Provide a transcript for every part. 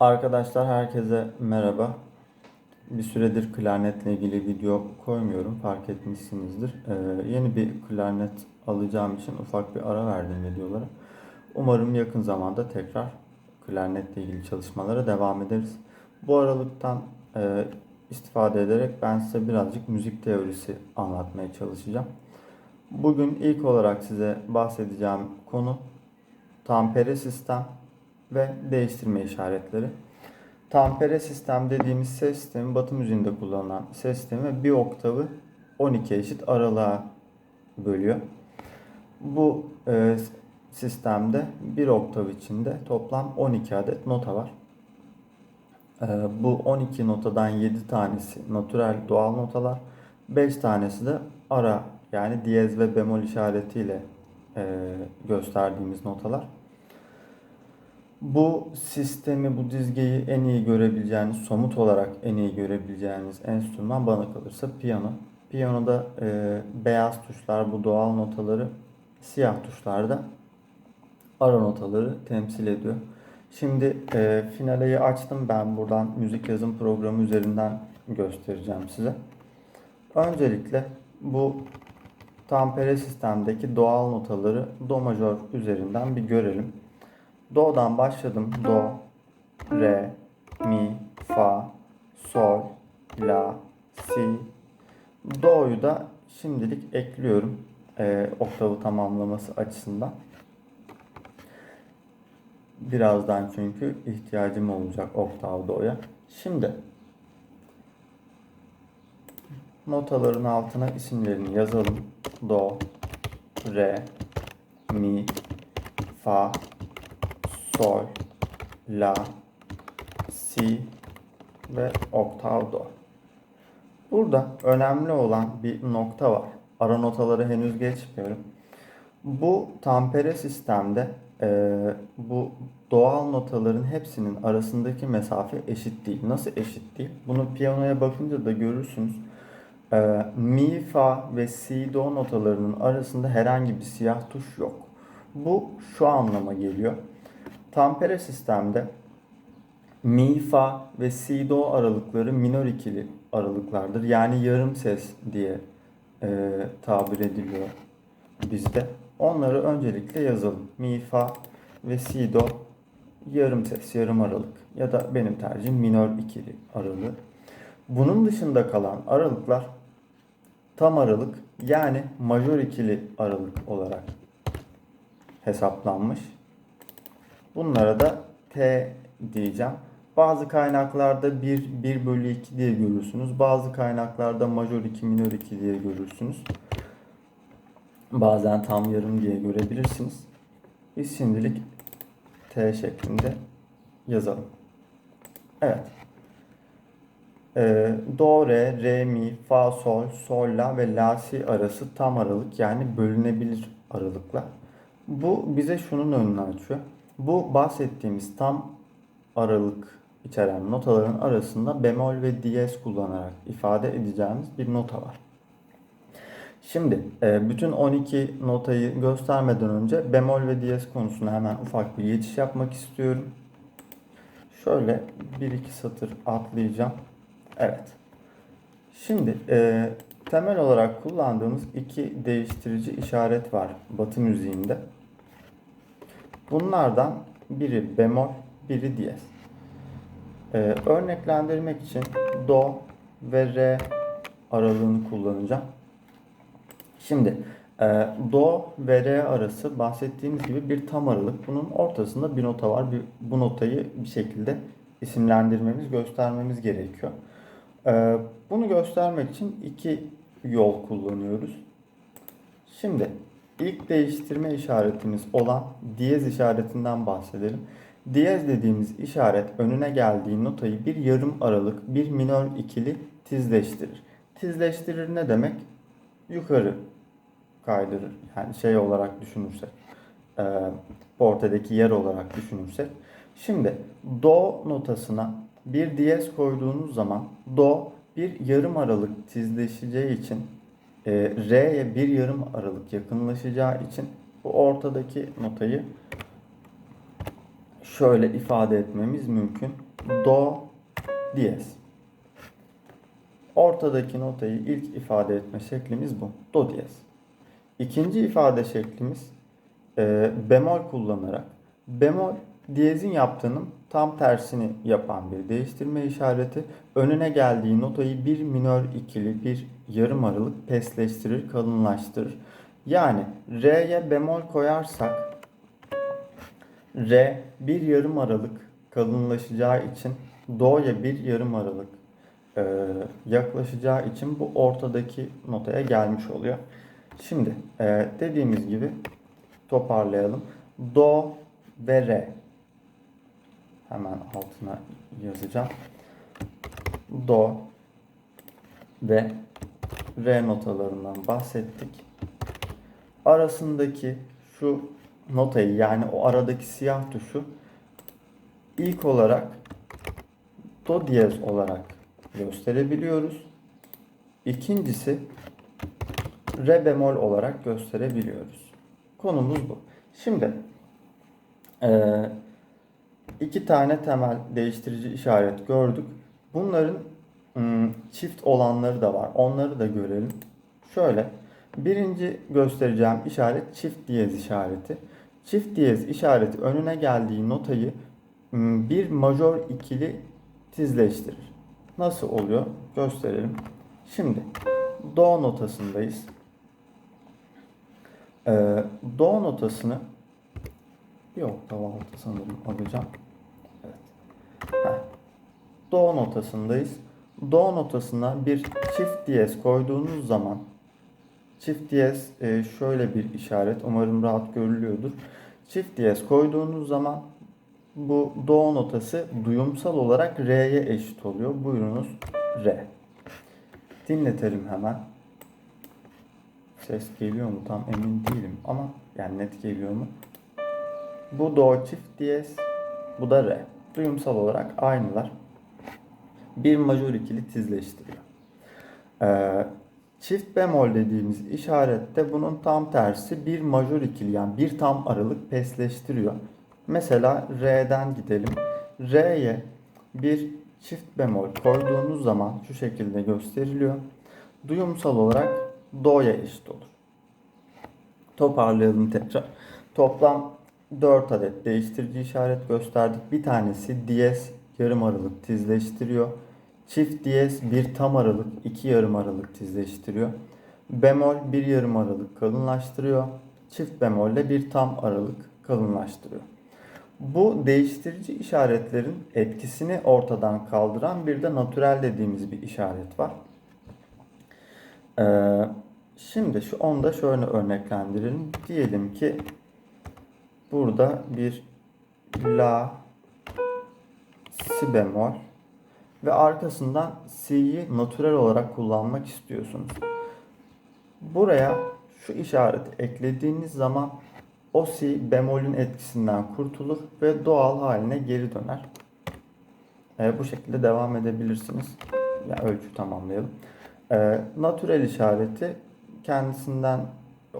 Arkadaşlar herkese merhaba. Bir süredir klarnetle ilgili video koymuyorum fark etmişsinizdir. Ee, yeni bir klarnet alacağım için ufak bir ara verdim videolara. Umarım yakın zamanda tekrar klarnetle ilgili çalışmalara devam ederiz. Bu aralıktan e, istifade ederek ben size birazcık müzik teorisi anlatmaya çalışacağım. Bugün ilk olarak size bahsedeceğim konu tampere sistem ve değiştirme işaretleri. Tampere sistem dediğimiz ses sistemi Batı müziğinde kullanılan ses sistemi bir oktavı 12 eşit aralığa bölüyor. Bu e, sistemde bir oktav içinde toplam 12 adet nota var. E, bu 12 notadan 7 tanesi natürel doğal notalar, 5 tanesi de ara yani diyez ve bemol işaretiyle e, gösterdiğimiz notalar. Bu sistemi, bu dizgeyi en iyi görebileceğiniz, somut olarak en iyi görebileceğiniz enstrüman bana kalırsa piyano. Piyanoda e, beyaz tuşlar bu doğal notaları, siyah tuşlar da ara notaları temsil ediyor. Şimdi e, finaleyi açtım. Ben buradan müzik yazım programı üzerinden göstereceğim size. Öncelikle bu tampere sistemdeki doğal notaları do majör üzerinden bir görelim. Do'dan başladım. Do, re, mi, fa, sol, la, si. Do'yu da şimdilik ekliyorum. E, oktavı tamamlaması açısından. Birazdan çünkü ihtiyacım olacak oktav do'ya. Şimdi notaların altına isimlerini yazalım. Do, re, mi, fa, sol, la, si ve oktav do. Burada önemli olan bir nokta var. Ara notaları henüz geçmiyorum. Bu tampere sistemde e, bu doğal notaların hepsinin arasındaki mesafe eşit değil. Nasıl eşit değil? Bunu piyanoya bakınca da görürsünüz. E, mi, fa ve si, do notalarının arasında herhangi bir siyah tuş yok. Bu şu anlama geliyor. Tampere sistemde mi, fa ve si, do aralıkları minor ikili aralıklardır. Yani yarım ses diye e, tabir ediliyor bizde. Onları öncelikle yazalım. Mi, fa ve si, do yarım ses, yarım aralık ya da benim tercihim minor ikili aralığı. Bunun dışında kalan aralıklar tam aralık yani majör ikili aralık olarak hesaplanmış. Bunlara da T diyeceğim. Bazı kaynaklarda 1, 1 bölü 2 diye görürsünüz. Bazı kaynaklarda majör 2, minör 2 diye görürsünüz. Bazen tam yarım diye görebilirsiniz. Biz şimdilik T şeklinde yazalım. Evet. Ee, do, re, re, mi, fa, sol, sol, la ve la, si arası tam aralık yani bölünebilir aralıklar. Bu bize şunun önünü açıyor. Bu bahsettiğimiz tam aralık içeren notaların arasında bemol ve diyez kullanarak ifade edeceğimiz bir nota var. Şimdi e, bütün 12 notayı göstermeden önce bemol ve diyez konusuna hemen ufak bir geçiş yapmak istiyorum. Şöyle bir iki satır atlayacağım. Evet. Şimdi e, temel olarak kullandığımız iki değiştirici işaret var Batı müziğinde. Bunlardan biri bemol, biri diyez. Ee, örneklendirmek için do ve re aralığını kullanacağım. Şimdi e, do ve re arası bahsettiğimiz gibi bir tam aralık. Bunun ortasında bir nota var. Bir, bu notayı bir şekilde isimlendirmemiz, göstermemiz gerekiyor. E, bunu göstermek için iki yol kullanıyoruz. Şimdi ilk değiştirme işaretimiz olan diyez işaretinden bahsedelim. Diyez dediğimiz işaret önüne geldiği notayı bir yarım aralık, bir minör ikili tizleştirir. Tizleştirir ne demek? Yukarı kaydırır. Yani şey olarak düşünürsek, e, portadaki yer olarak düşünürsek. Şimdi do notasına bir diyez koyduğunuz zaman do bir yarım aralık tizleşeceği için e, re'ye bir yarım aralık yakınlaşacağı için bu ortadaki notayı şöyle ifade etmemiz mümkün. do, diyez. Ortadaki notayı ilk ifade etme şeklimiz bu. Do diyez. İkinci ifade şeklimiz e, bemol kullanarak. Bemol diyezin yaptığının tam tersini yapan bir değiştirme işareti. Önüne geldiği notayı bir minör ikili, bir yarım aralık pesleştirir, kalınlaştırır. Yani R'ye bemol koyarsak R bir yarım aralık kalınlaşacağı için Do'ya bir yarım aralık e, yaklaşacağı için bu ortadaki notaya gelmiş oluyor. Şimdi e, dediğimiz gibi toparlayalım. Do ve Re. Hemen altına yazacağım. Do ve Re notalarından bahsettik. Arasındaki şu notayı yani o aradaki siyah tuşu ilk olarak Do diyez olarak gösterebiliyoruz. İkincisi Re bemol olarak gösterebiliyoruz. Konumuz bu. Şimdi iki tane temel değiştirici işaret gördük. Bunların ım, çift olanları da var. Onları da görelim. Şöyle birinci göstereceğim işaret çift diyez işareti. Çift diyez işareti önüne geldiği notayı ım, bir majör ikili tizleştirir. Nasıl oluyor? Gösterelim. Şimdi do notasındayız. Ee, do notasını bir oktava altı sanırım alacağım. Evet. Heh. Do notasındayız. Do notasına bir çift diyez koyduğunuz zaman çift diyez e, şöyle bir işaret. Umarım rahat görülüyordur. Çift diyez koyduğunuz zaman bu do notası duyumsal olarak re'ye eşit oluyor. Buyurunuz re. Dinletelim hemen. Ses geliyor mu tam emin değilim ama yani net geliyor mu? Bu do çift diyez, bu da re. Duyumsal olarak aynılar. Bir majör ikili tizleştiriyor. Ee, çift bemol dediğimiz işarette bunun tam tersi bir majör ikili yani bir tam aralık pesleştiriyor. Mesela re'den gidelim. Re'ye bir çift bemol koyduğunuz zaman şu şekilde gösteriliyor. Duyumsal olarak do'ya eşit olur. Toparlayalım tekrar. Toplam 4 adet değiştirici işaret gösterdik. Bir tanesi diyez yarım aralık tizleştiriyor. Çift diyez bir tam aralık, iki yarım aralık tizleştiriyor. Bemol bir yarım aralık kalınlaştırıyor. Çift bemolle bir tam aralık kalınlaştırıyor. Bu değiştirici işaretlerin etkisini ortadan kaldıran bir de natürel dediğimiz bir işaret var. Ee, şimdi şu onu da şöyle örneklendirelim. Diyelim ki burada bir la si bemol ve arkasından si'yi natürel olarak kullanmak istiyorsunuz. Buraya şu işareti eklediğiniz zaman o si bemolün etkisinden kurtulur ve doğal haline geri döner. E, bu şekilde devam edebilirsiniz. Ya yani ölçü tamamlayalım. E, natürel işareti kendisinden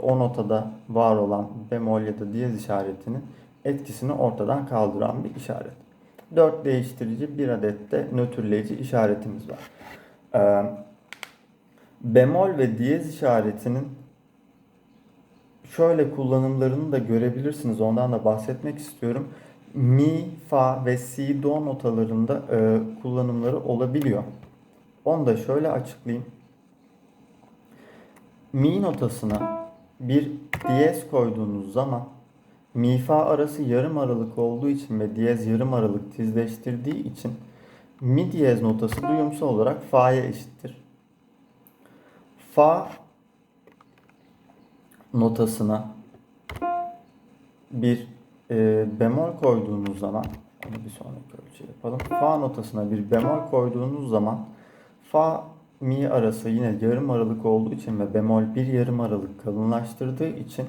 o notada var olan bemol ya da diyez işaretinin etkisini ortadan kaldıran bir işaret. 4 değiştirici, bir adet de nötrleyici işaretimiz var. Ee, bemol ve diyez işaretinin şöyle kullanımlarını da görebilirsiniz. Ondan da bahsetmek istiyorum. Mi, fa ve si, do notalarında e, kullanımları olabiliyor. Onu da şöyle açıklayayım. Mi notasına bir diyez koyduğunuz zaman mi fa arası yarım aralık olduğu için ve diyez yarım aralık tizleştirdiği için mi diyez notası duyumsal olarak fa'ya eşittir. Fa notasına bir e, bemol koyduğunuz zaman onu bir sonraki ölçü yapalım. Fa notasına bir bemol koyduğunuz zaman fa mi arası yine yarım aralık olduğu için ve bemol bir yarım aralık kalınlaştırdığı için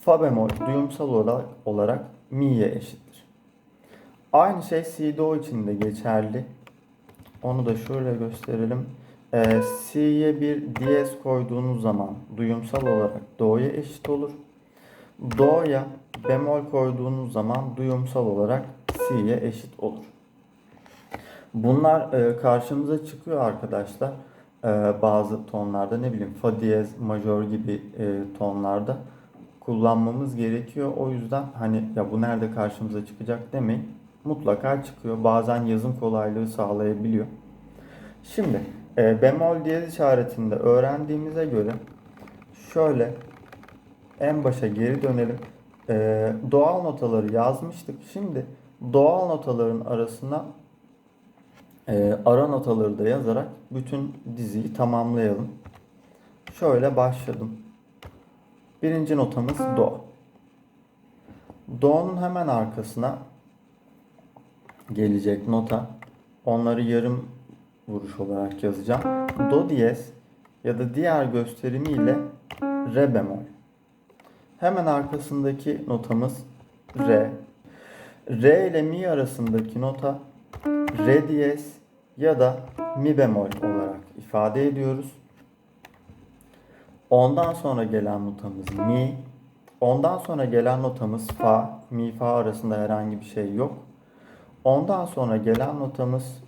fa bemol duyumsal olarak, olarak mi'ye eşittir. Aynı şey si do için de geçerli. Onu da şöyle gösterelim. Ee, si'ye bir diyez koyduğunuz zaman duyumsal olarak do'ya eşit olur. Do'ya bemol koyduğunuz zaman duyumsal olarak si'ye eşit olur. Bunlar e, karşımıza çıkıyor arkadaşlar. E, bazı tonlarda ne bileyim fa diyez, majör gibi e, tonlarda kullanmamız gerekiyor. O yüzden hani ya bu nerede karşımıza çıkacak demeyin. Mutlaka çıkıyor. Bazen yazım kolaylığı sağlayabiliyor. Şimdi e, bemol diyez işaretinde öğrendiğimize göre şöyle en başa geri dönelim. E, doğal notaları yazmıştık. Şimdi doğal notaların arasına e, ara notaları da yazarak bütün diziyi tamamlayalım. Şöyle başladım. Birinci notamız do. Do'nun hemen arkasına gelecek nota. Onları yarım vuruş olarak yazacağım. Do diyez ya da diğer gösterimiyle re bemol. Hemen arkasındaki notamız re. Re ile mi arasındaki nota re diyez ya da mi bemol olarak ifade ediyoruz. Ondan sonra gelen notamız mi. Ondan sonra gelen notamız fa. Mi fa arasında herhangi bir şey yok. Ondan sonra gelen notamız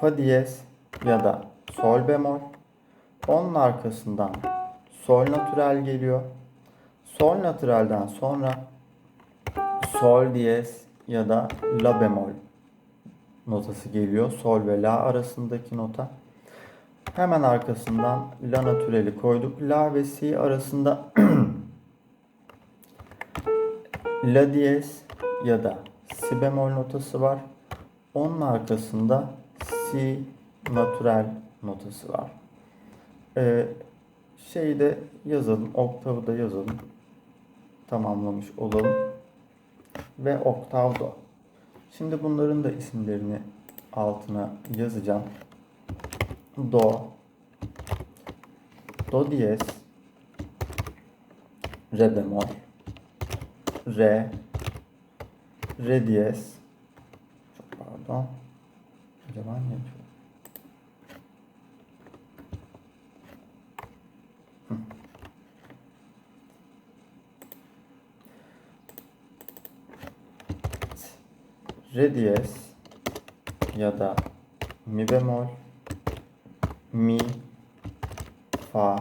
fa diyez ya da sol bemol. Onun arkasından sol natürel geliyor. Sol natürelden sonra sol diyez ya da la bemol notası geliyor. Sol ve la arasındaki nota. Hemen arkasından la natüreli koyduk. La ve si arasında la diyez ya da si bemol notası var. Onun arkasında si natürel notası var. Ee, şeyi de yazalım. Oktavı da yazalım. Tamamlamış olalım. Ve oktav do. Şimdi bunların da isimlerini altına yazacağım. Do, do diyez, re bemol, re, re diyez, çok pardon, acaba ne yapıyor? Re diyez ya da mi bemol, mi, fa,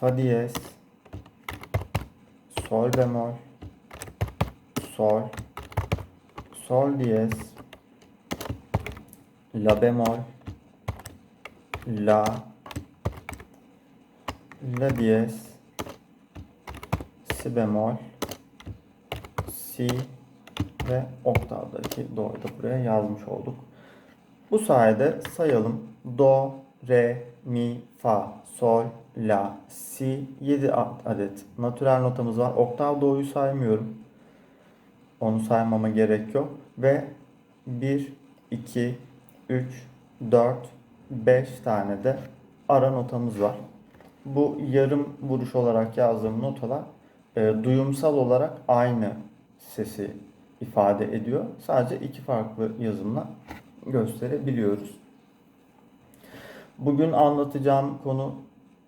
fa diyez, sol bemol, sol, sol diyez, la bemol, la, la diyez, si bemol, si ve oktavdaki do'yu da buraya yazmış olduk. Bu sayede sayalım. Do, re, mi, fa, sol, la, si 7 adet natürel notamız var. Oktav do'yu saymıyorum. Onu saymama gerek yok. Ve 1, 2, 3, 4, 5 tane de ara notamız var. Bu yarım vuruş olarak yazdığım notalar e, duyumsal olarak aynı sesi ifade ediyor. Sadece iki farklı yazımla gösterebiliyoruz. Bugün anlatacağım konu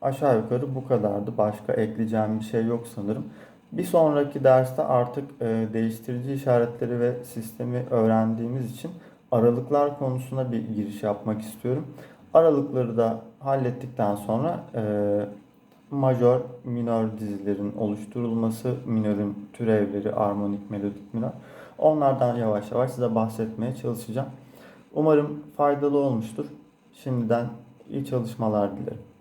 aşağı yukarı bu kadardı. Başka ekleyeceğim bir şey yok sanırım. Bir sonraki derste artık e, değiştirici işaretleri ve sistemi öğrendiğimiz için aralıklar konusuna bir giriş yapmak istiyorum. Aralıkları da hallettikten sonra e, majör, minör dizilerin oluşturulması, minörün türevleri, armonik, melodik minör. Onlardan yavaş yavaş size bahsetmeye çalışacağım. Umarım faydalı olmuştur. Şimdiden iyi çalışmalar dilerim.